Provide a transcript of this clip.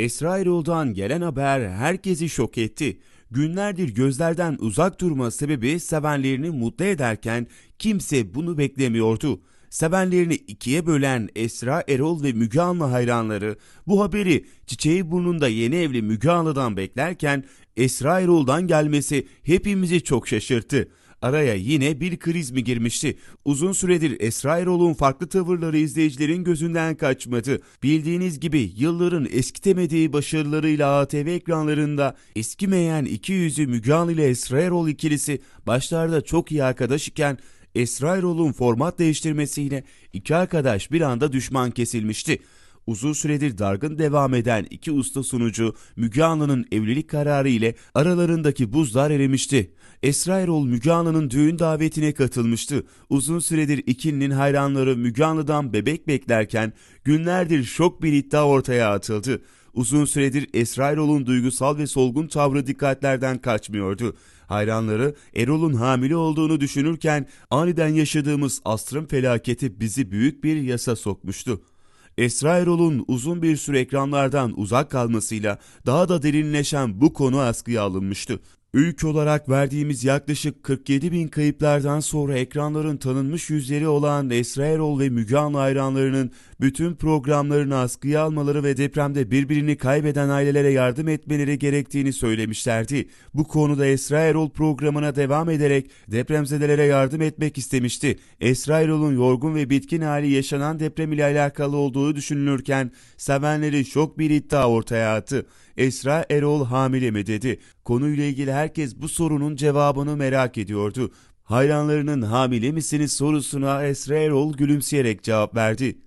Esra Erol'dan gelen haber herkesi şok etti. Günlerdir gözlerden uzak durma sebebi sevenlerini mutlu ederken kimse bunu beklemiyordu. Sevenlerini ikiye bölen Esra Erol ve Müge Anlı hayranları bu haberi çiçeği burnunda yeni evli Müge Anlı'dan beklerken Esra Erol'dan gelmesi hepimizi çok şaşırttı. Araya yine bir kriz mi girmişti? Uzun süredir Esra Erol'un farklı tavırları izleyicilerin gözünden kaçmadı. Bildiğiniz gibi yılların eskitemediği başarılarıyla ATV ekranlarında eskimeyen iki yüzü Müge Anlı ile Esra Erol ikilisi başlarda çok iyi arkadaş iken Esra Erol'un format değiştirmesiyle iki arkadaş bir anda düşman kesilmişti. Uzun süredir dargın devam eden iki usta sunucu Müge Anlı'nın evlilik kararı ile aralarındaki buzlar erimişti. Esra Erol Müge Anlı'nın düğün davetine katılmıştı. Uzun süredir ikilinin hayranları Müge Anlı'dan bebek beklerken günlerdir şok bir iddia ortaya atıldı. Uzun süredir Esra Erol'un duygusal ve solgun tavrı dikkatlerden kaçmıyordu. Hayranları Erol'un hamile olduğunu düşünürken aniden yaşadığımız astrım felaketi bizi büyük bir yasa sokmuştu. Esra Erol'un uzun bir süre ekranlardan uzak kalmasıyla daha da derinleşen bu konu askıya alınmıştı. Ülke olarak verdiğimiz yaklaşık 47 bin kayıplardan sonra ekranların tanınmış yüzleri olan Esra Erol ve Müge Anlı hayranlarının bütün programlarını askıya almaları ve depremde birbirini kaybeden ailelere yardım etmeleri gerektiğini söylemişlerdi. Bu konuda Esra Erol programına devam ederek depremzedelere yardım etmek istemişti. Esra Erol'un yorgun ve bitkin hali yaşanan deprem ile alakalı olduğu düşünülürken sevenleri şok bir iddia ortaya attı. Esra Erol hamile mi dedi. Konuyla ilgili herkes bu sorunun cevabını merak ediyordu. Hayranlarının hamile misiniz sorusuna Esra Erol gülümseyerek cevap verdi.